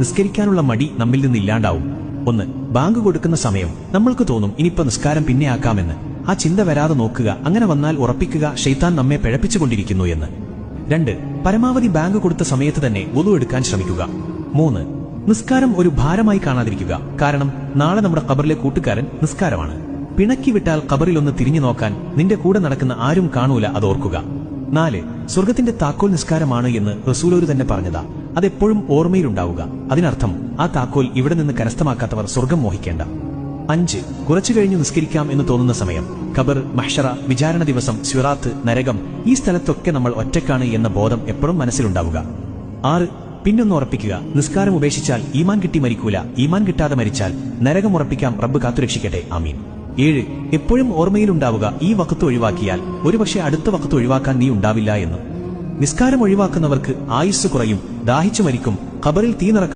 നിസ്കരിക്കാനുള്ള മടി നമ്മിൽ നിന്ന് ഇല്ലാണ്ടാവും. ഒന്ന് ബാങ്ക് കൊടുക്കുന്ന സമയം. നമ്മൾക്ക് തോന്നും ഇനിയിപ്പോ നിസ്കാരം പിന്നെ ആക്കാമെന്ന്. ആ ചിന്ത വരാതെ നോക്കുക അങ്ങനെ വന്നാൽ ഉറപ്പിക്കുക ഷെയ്ത്താൻ നമ്മെ പിഴപ്പിച്ചുകൊണ്ടിരിക്കുന്നു എന്ന്. രണ്ട് പരമാവധി ബാങ്ക് കൊടുത്ത സമയത്ത് തന്നെ ഒതു എടുക്കാൻ ശ്രമിക്കുക. മൂന്ന് നിസ്കാരം ഒരു ഭാരമായി കാണാതിരിക്കുക. കാരണം നാളെ നമ്മുടെ കബറിലെ കൂട്ടുകാരൻ നിസ്കാരമാണ്. പിണക്കി വിട്ടാൽ കബറിലൊന്ന് തിരിഞ്ഞു നോക്കാൻ നിന്റെ കൂടെ നടക്കുന്ന ആരും കാണൂല അതോർക്കുക. നാല് സ്വർഗത്തിന്റെ താക്കോൽ നിസ്കാരമാണ് എന്ന് റസൂലോര് തന്നെ പറഞ്ഞതാ. അതെപ്പോഴും ഓർമ്മയിലുണ്ടാവുക. അതിനർത്ഥം ആ താക്കോൽ ഇവിടെ നിന്ന് കരസ്ഥമാക്കാത്തവർ സ്വർഗം മോഹിക്കേണ്ട. അഞ്ച് കുറച്ചു കഴിഞ്ഞ് നിസ്കരിക്കാം എന്ന് തോന്നുന്ന സമയം. ഖബർ മഹ്ഷറ വിചാരണ ദിവസം സ്വിറാത്ത് നരകം ഈ സ്ഥലത്തൊക്കെ നമ്മൾ ഒറ്റക്കാണ് എന്ന ബോധം എപ്പോഴും മനസ്സിലുണ്ടാവുക. ആറ് പിന്നൊന്ന് ഉറപ്പിക്കുക. നിസ്കാരം ഉപേക്ഷിച്ചാൽ ഈമാൻ കിട്ടി മരിക്കൂല. ഈമാൻ കിട്ടാതെ മരിച്ചാൽ നരകം ഉറപ്പിക്കാം. റബ്ബ് കാത്തുരക്ഷിക്കട്ടെ. ആമീൻ. ഏഴ് എപ്പോഴും ഓർമ്മയിലുണ്ടാവുക ഈ വക്കത്ത് ഒഴിവാക്കിയാൽ ഒരുപക്ഷെ അടുത്ത വക്കത്ത് ഒഴിവാക്കാൻ നീ ഉണ്ടാവില്ല എന്ന്. നിസ്കാരം ഒഴിവാക്കുന്നവർക്ക് ആയുസ് കുറയും ദാഹിച്ചു മരിക്കും ഖബറിൽ തീ നിറക്കും.